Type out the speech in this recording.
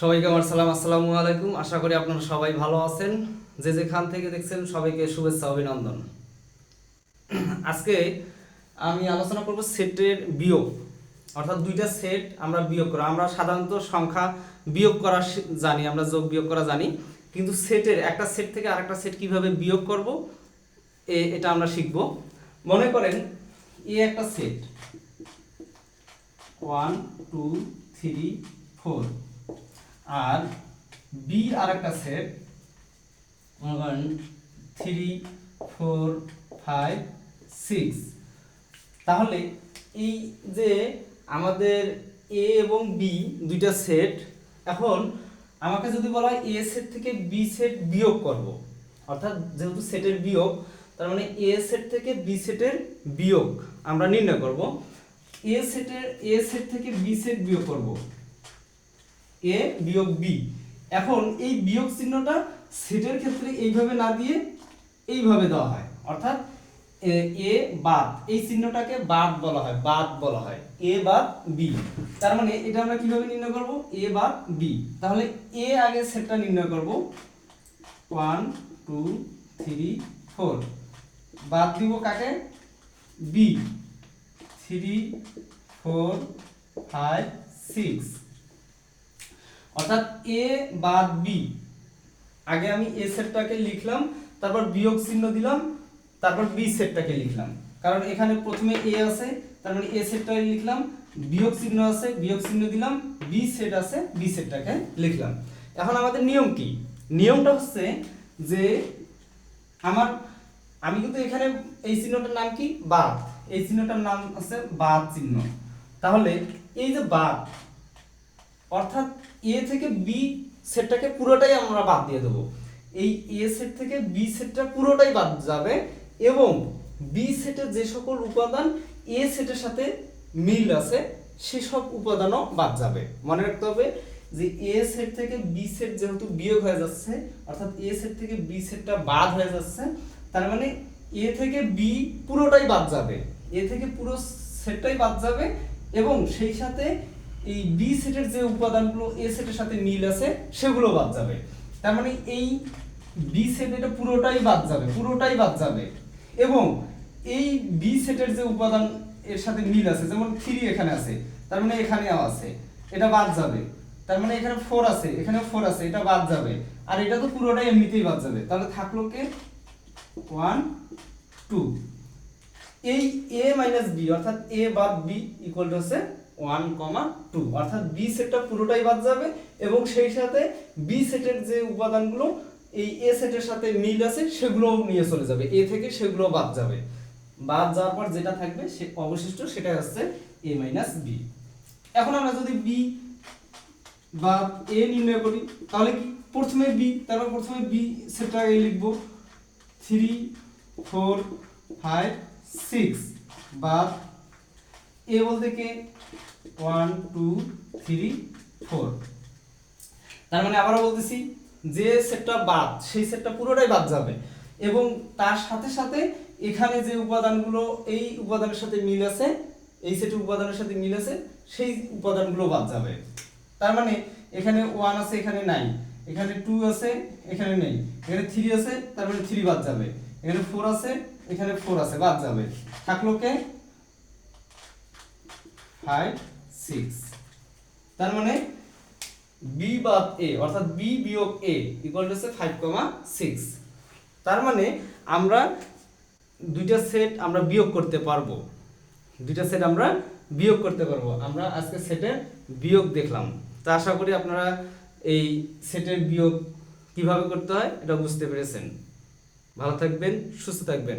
সবাইকে আমার সালাম, আসসালামু আলাইকুম। আশা করি আপনারা সবাই ভালো আছেন। যে যেখান থেকে দেখছেন, সবাইকে শুভেচ্ছা, অভিনন্দন। আজকে আমি আলোচনা করব সেটের বিয়োগ। অর্থাৎ দুইটা সেট আমরা বিয়োগ করা। আমরা সাধারণত সংখ্যা বিয়োগ করা জানি, আমরা যোগ বিয়োগ করা জানি। কিন্তু সেটের একটা সেট থেকে আরেকটা সেট কীভাবে বিয়োগ করব এটা আমরা শিখব। মনে করেন, এ একটা set. One, two, three, four. আর বি আর একটা set one three four five six তাহলে এই যে আমাদের এ এবং বি দুইটা সেট এখন আমাকে যদি বলা হয় এ সেট থেকে বি সেট বিয়োগ করব, অর্থাৎ যেহেতু সেটের বিয়োগ, তার মানে এ সেট থেকে বি সেটের বিয়োগ আমরা নির্ণয় করব। এ সেটের এ সেট থেকে বি সেট বিয়োগ করব। এ বিয়োগ বি। এখন এই বিয়োগ চিহ্নটা সেটের ক্ষেত্রে এইভাবে না দিয়ে এইভাবে দেওয়া হয়। অর্থাৎ এ বাদ, এই চিহ্নটাকে বাদ বলা হয়, বাদ বলা হয়, এ বাদ বি। তার মানে এটা আমরা কীভাবে নির্ণয় করব? এ বাদ বি। তাহলে এ আগে সেটটা নির্ণয় করব। One, two, three, four. বাদ দিব কাকে? B. Three, four, five, six. অর্থাৎ এ বাদ বি আগে আমি এ সেটটাকে লিখলাম, তারপর বিয়োগ চিহ্ন দিলাম, তারপর বি সেটটাকে লিখলাম। কারণ এখানে প্রথমে এ আছে, তার মানে এ সেটটাকে লিখলাম, বিয়োগ চিহ্ন আছে, বিয়োগ চিহ্ন দিলাম বি সেট আছে বি সেটটাকে লিখলাম। এখন আমাদের নিয়ম কি? নিয়মটা হচ্ছে যে আমার, আমি কিন্তু এখানে এই চিহ্নটার নাম কি? বাদ। এই চিহ্নটার নাম আছে বাদ চিহ্ন। তাহলে এই যে বাদ অর্থাৎ এ থেকে বি সেটটাকে পুরোটাই আমরা বাদ দিয়ে দেবো। এই এ সেট থেকে বি সেটটা পুরোটাই বাদ যাবে এবং বি সেটের যে সকল উপাদান এ সেটের সাথে মিল আছে, সেসব উপাদানও বাদ যাবে। মনে রাখতে হবে যে এ সেট থেকে বি সেট যেহেতু বিয়োগ হয়ে যাচ্ছে, অর্থাৎ এ সেট থেকে বি সেটটা বাদ হয়ে যাচ্ছে, তার মানে এ থেকে বি পুরোটাই বাদ যাবে। এ থেকে পুরো সেটটাই বাদ যাবে এবং সেই সাথে এই বি সেটের যে উপাদানগুলো এ সেটের সাথে মিল আছে, সেগুলো বাদ যাবে। তার মানে এই বি সেট এটা পুরোটাই বাদ যাবে, পুরোটাই বাদ যাবে। এবং এই বি সেটের যে উপাদান এর সাথে মিল আছে, যেমন থ্রি এখানে আছে, তার মানে এখানেও আছে, এটা বাদ যাবে। তার মানে এখানে ফোর আছে এখানে ফোর আছে, এটা বাদ যাবে। আর এটা তো পুরোটাই এমনিতেই বাদ যাবে। তাহলে থাকল কে? ওয়ান টু এই এ মাইনাস বি অর্থাৎ এ বাদ বি ইকুয়াল টু হচ্ছে ওয়ান কমা টু অর্থাৎ বি সেটটা পুরোটাই বাদ যাবে এবং সেই সাথে বি সেটের যে উপাদানগুলো, এই এ সেটের সাথে মিল আছে, সেগুলোও নিয়ে চলে যাবে। এ থেকে সেগুলো বাদ যাবে। বাদ যাওয়ার পর যেটা থাকবে, সে অবশিষ্ট সেটা হচ্ছে এ মাইনাস বি এখন আমরা যদি বি বা এ নির্ণয় করি, তাহলে কি প্রথমে বি তারপর প্রথমে বি সেটটা লিখব? থ্রি ফোর ফাইভ সিক্স বা এ বলতে কে? ওয়ান টু থ্রি ফোর তার মানে আবারও বলতেছি, যে সেটটা বাদ, সেই সেটটা পুরোটাই বাদ যাবে। এবং তার সাথে সাথে এখানে যে উপাদানগুলো, এই উপাদানের সাথে মিল আছে, এই সেটের উপাদানের সাথে মিল আছে, সেই উপাদানগুলো বাদ যাবে। তার মানে এখানে ওয়ান আছে, এখানে নাই। এখানে টু আছে, এখানে নেই। এখানে থ্রি আছে, তার মানে থ্রি বাদ যাবে। এখানে ফোর আছে এখানে ফোর আছে, বাদ যাবে। থাকল কে ফাইভ সিক্স তার মানে বি বাদ এ অর্থাৎ বি বিয়োগ এ ইকুয়াল টু হচ্ছে ফাইভ কমা সিক্স তার মানে আমরা দুইটা সেট আমরা বিয়োগ করতে পারব। দুইটা সেট আমরা বিয়োগ করতে পারব। আমরা আজকে সেটের বিয়োগ দেখলাম। তা আশা করি আপনারা এই সেটের বিয়োগ কীভাবে করতে হয়, এটা বুঝতে পেরেছেন। ভালো থাকবেন, সুস্থ থাকবেন।